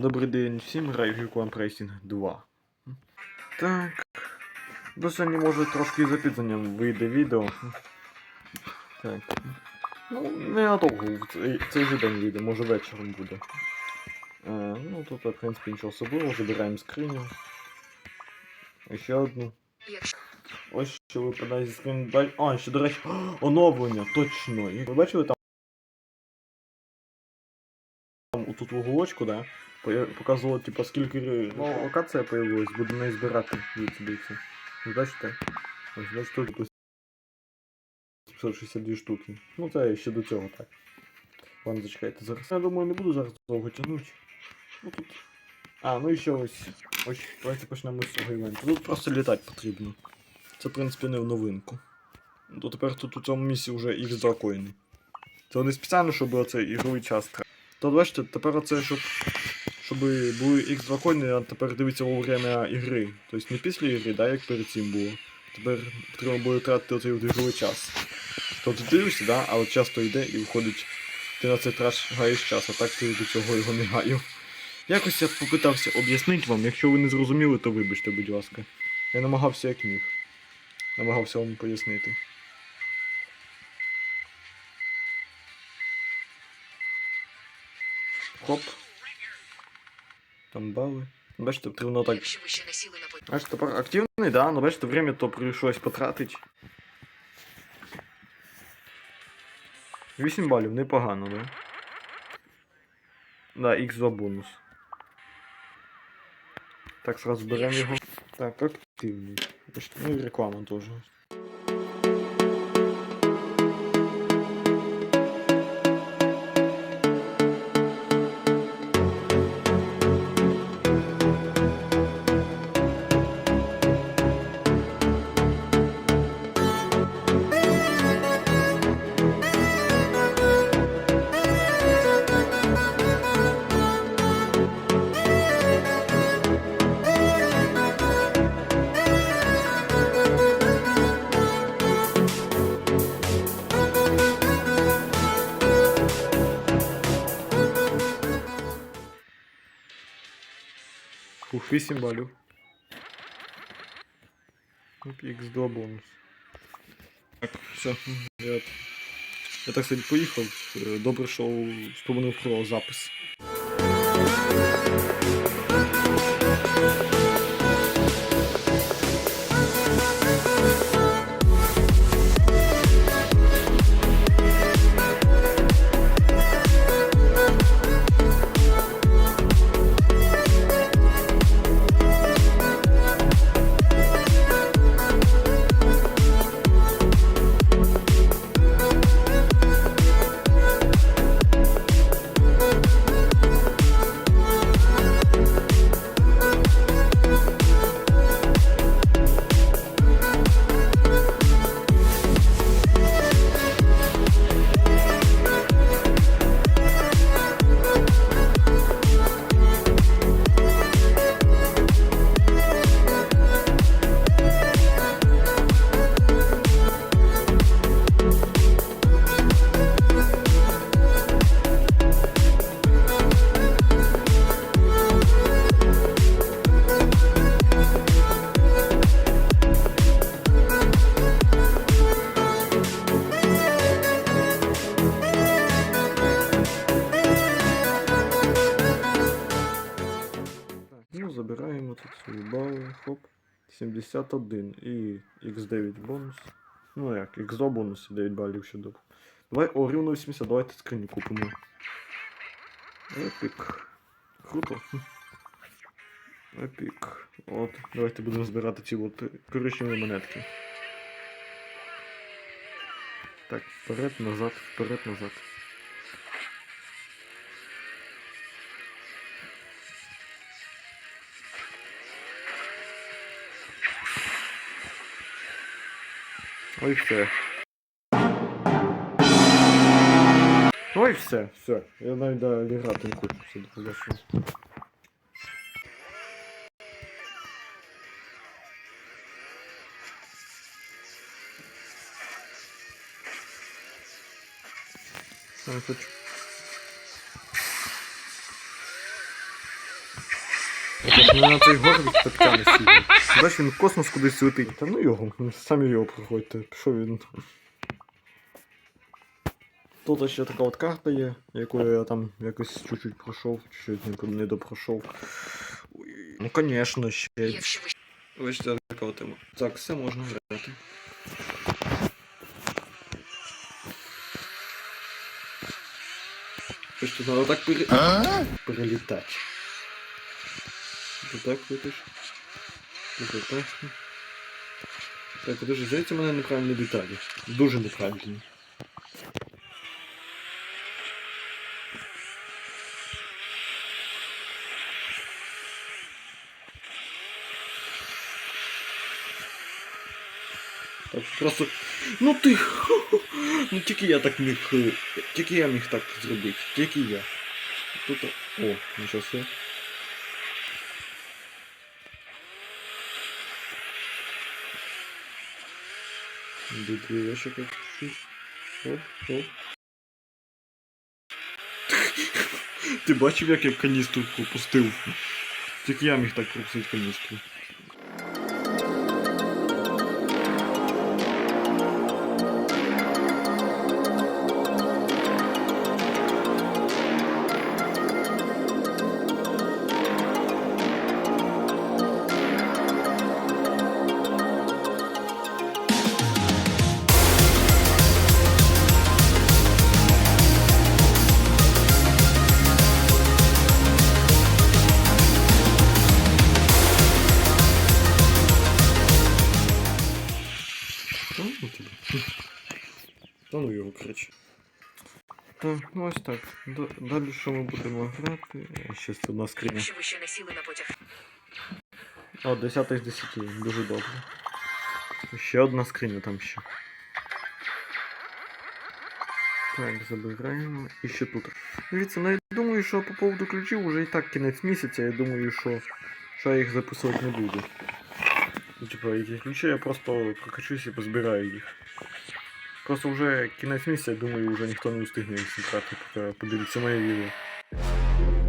Добрий день всім, граю в Гілкуан Прейсінг 2. Так. До сьогодні може трошки з запізненням вийде відео. Так. Ну, не надовго, цей, цей же день вийде, може вечором буде. Е, ну тут, в принципі, нічого особливого, забираємо скриню. І ще одну. Ось що випадає зі скриню. А, ще, до речі, оновлення, точно. Ви бачили там? Там тут в уголочку, да? Показувало, типа, скільки ну, локація появилась, буду не збирати. Ви бачите? Ось, бачите, тут якось 762 штуки. Ну це ще до цього так. Ладно, зачекайте зараз. Я думаю, не буду зараз довго тягнути. Ну тут. А, ну і ще ось. Ось, давайте почнемо з цього івенту. Тут просто літати потрібно. Це, в принципі, не в новинку. Ну, То тепер тут у цьому місці вже їх закони. Це вони спеціально, щоб оцей ігровий час То бачите, тепер оце, щоб, щоб були X дракони, а тепер дивіться во время ігри. Тобто не після ігри, да, як перед цим було. Тепер треба буде тратити оцей ігровий час. То ти дивишся, да, а от часто йде і виходить, ти на цей траш гаєш час, а так ти до цього його не гаю. Якось я попитався об'яснити вам, якщо ви не зрозуміли, то вибачте, будь ласка. Я намагався як міг. Намагався вам пояснити. Хоп. Там бали. Бачите, потрібно так. якщо ви ще не сіли на потяг, Бачите, тепер активний, да, но бачите, время то прийшлось потратити. 8 балів, непогано, да? Да, X2 бонус. Так, сразу беремо його. Так, активний. Бачите, Ну і реклама теж. 8 балів. Оп, X2 бонус. Так, все. Я, я так сказать, поїхав. Е, Добре, що вспомнив про запис. 71 і X9 бонус. Ну як, X2 бонус і 9 балів ще добре. Давай, о, рівно 80, давайте скрині купимо. Епік. Круто. Епік. От, давайте будемо збирати ці от коричневі монетки. Так, вперед, назад, вперед, назад. Ой, все. Ой, все, все. Я навіть да, грати не хочу все. Я не хочу. На цей горбик так тяне сильно. Бачиш, він в космос кудись летить. Та ну його, самі його проходьте. Пішов він. Тут ще така от карта є, яку я там якось чуть-чуть пройшов, чуть-чуть не, не допройшов. Ну, конечно, ще. Ви Бачите, така от тема. Так, все можна грати. Бачите, треба так пере... перелітати. Ти так летиш. Ти так. Подожди, здається, мене неправильні деталі. Дуже неправильні. Так, просто. Ну ти. Ну тільки я так міг. Тільки я міг так зробити. Тільки я. Тут. О, нічого себе. Дві ящика чуть. Оп, оп. Ти бачив, як я каністру пропустив? Тільки я міг так пропустити каністру. Та ну тебе. Та ну його коротше. Так, ну ось так. Далі що ми будемо грати? Ще одна скриня. якщо ще сіли на потяг, О, 10 з 10, дуже добре. Ще одна скриня там ще. Так, забираємо. І ще тут. Дивіться, ну я думаю, що по поводу ключів вже і так кінець місяця, я думаю, що, що я їх записувати не буду. Ну, типа, эти ключи я просто прокачусь и позбираю их. Просто уже кінець місяця, думаю, уже ніхто не встигне їх зібрати, поки подивиться моє відео.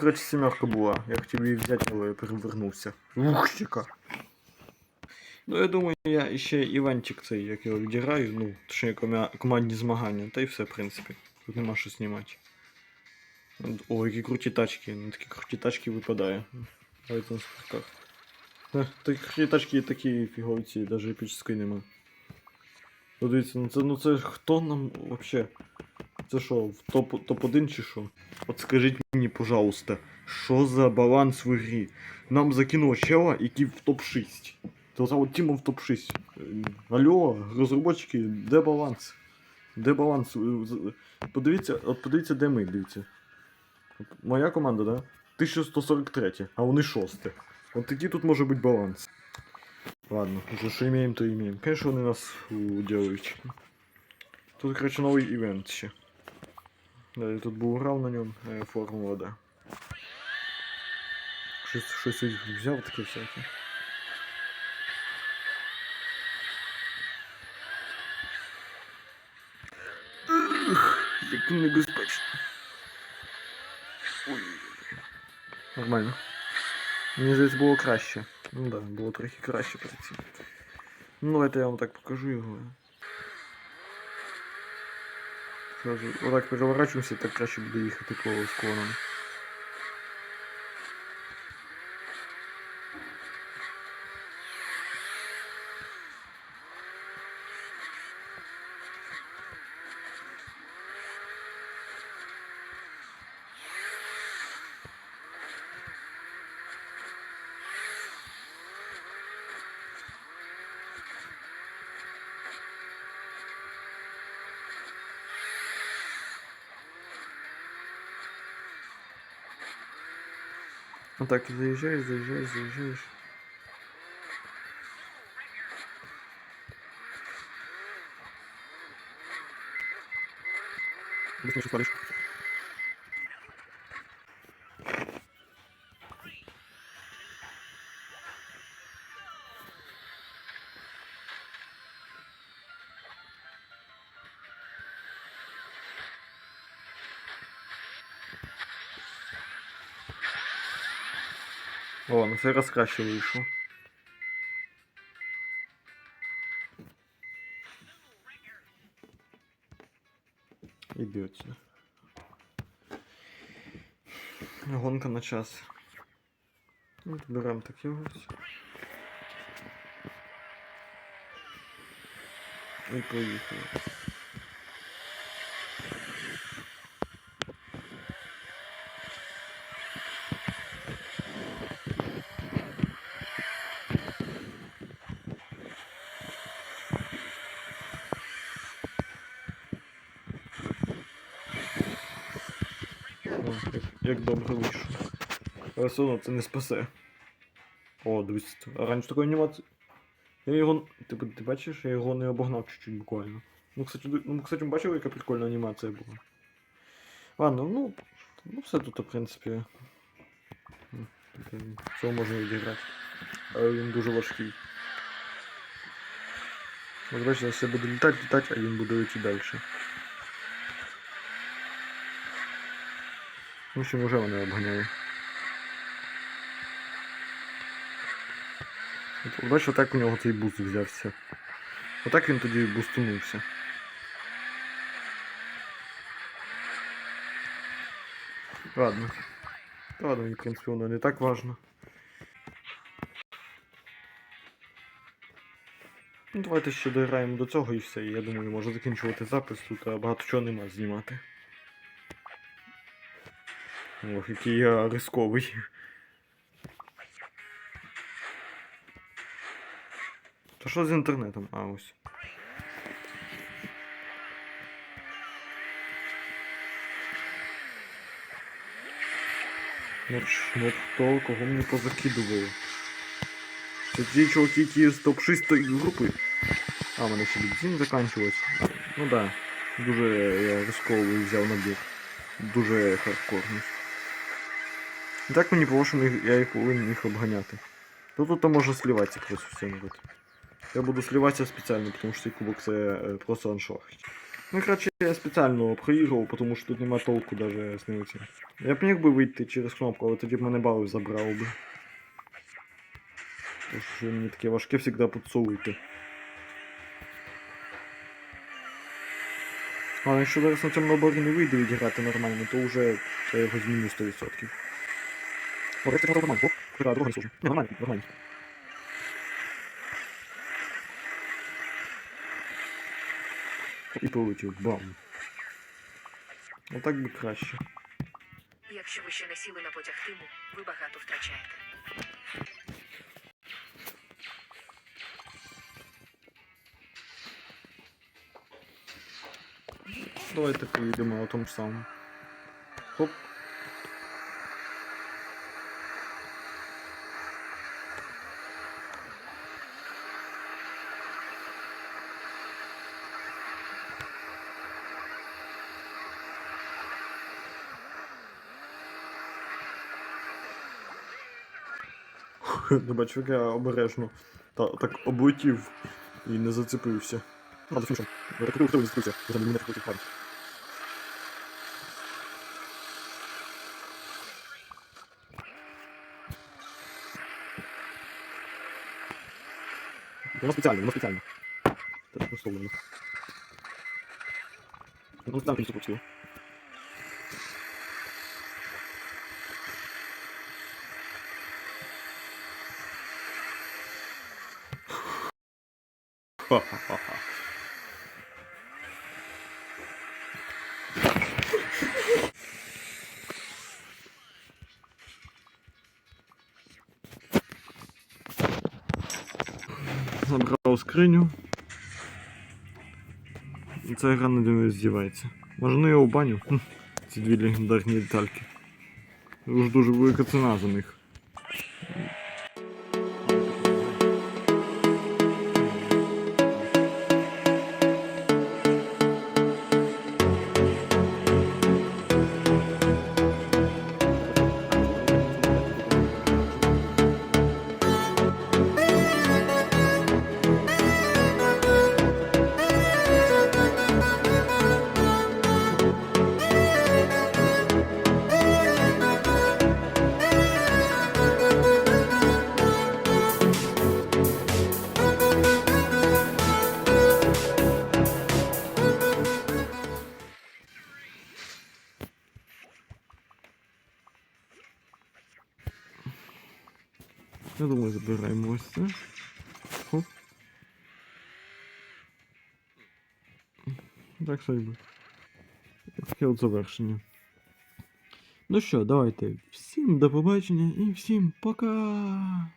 Коротше, сімерка була. Я хотів її взяти, але перевернувся. Ух, яка. Ну, я думаю, я ще івентик цей, як його відіграю, ну, точніше командні змагання, та й все, в принципі. Тут нема що знімати. О, які круті тачки. На такі круті тачки випадає. Давайте на спортках. Е, Такі круті тачки такі фіговці, навіть епічної нема. Ну, дивіться, ну це, ну це хто нам вообще? Це що, в топ, топ-1 чи що? От скажіть мені, пожалуйста, що за баланс в грі? Нам закинуло чела, який в топ-6. То от Тіма в топ-6. Е, Алло, розробники, де баланс? Де баланс? Е, Подивіться, от подивіться, де ми, дивіться. Моя команда, да? 1143, а вони 6. От який тут може бути баланс? Ладно, уже що імеємо, то імеємо. Конечно, вони нас уделають. Тут, короче, новий івент ще. Да, я тут був грав на ньому, е, формула, да. Щось, щось я взяв таке всяке. Як небезпечно. Ой. Нормально. Мені здається, було краще. Ну да, було трохи краще цим. Ну, давайте я вам так покажу його. Сразу, отак переворачуємося, так краще буде їхати по склонам. Отак так, заїжджаєш, заїжджаєш, заїжджаєш. Быстрее падаешь. О, на цей раз краще вийшло. Іди. Гонка на час. От беремо таке ось. І поїхали. О, як, добре вийшло. Але все одно це не спасе. О, дивись, а раніше такої анімації. Я його. Ти, ти бачиш, я його не обогнав чуть-чуть буквально. Ну, кстати, ну, кстати, бачив, яка прикольна анімація була. Ладно, ну. Ну все тут, в принципі. Все можна відіграти. Але він дуже важкий. От зараз я буду літати, літати, а він буде йти далі. Ну, що вже мене обганяє. Бачиш, отак у нього цей буст взявся. Отак він тоді бустунувся. Ладно. Та ладно, в принципі, воно не так важно. Ну, давайте ще дограємо до цього і все. Я думаю, можу закінчувати запис, тут багато чого нема знімати. Ох, який я рисковий. Та що з інтернетом? А, ось. Ну, ч- ну хто, кого мені позакидували? Це ті чуваки, які з топ-6 групи. А, в мене ще бензин закінчилось. Ну да. Дуже я рисковий взяв набір. Дуже хардкорний. І так мені по-вашому я їх повинен їх обганяти. То тут може сливатися просто все народ. Я буду сливатися спеціально, тому що цей кубок це е, просто аншлаг. Ну, коротше, я спеціально проіграв, тому що тут нема толку даже з. Я б міг би вийти через кнопку, але тоді б мене балів забрав би. Тому що мені таке важке завжди підсовуйте. А якщо зараз на цьому наборі не вийде відіграти нормально, то вже я його зміню 100%. О, це нормально. Оп, да, друга не служу. Не, нормально, нормально. І полетів, бам. Отак би краще. Якщо ви ще не сіли на потяг тиму, ви багато втрачаєте. Давайте поїдемо на тому ж самому. Хоп. Не бачу, як я обережно та, так облетів і не зацепився. Ну, Надо фішом. Я так зацепився. Я там мене крутив парень. Воно спеціально, воно спеціально. Так, ну, солоно. Ну, там, в принципі, Ха-ха-ха. Забрав скриню. І Ця гра наді мною здівається. Може ну його в баню? Хм, Ці дві легендарні детальки. Уж дуже велика ціна за них. Я думаю, забираємо ось це. Хоп. Так собі. Таке от завершення. Ну що, давайте. Всім до побачення і всім пока!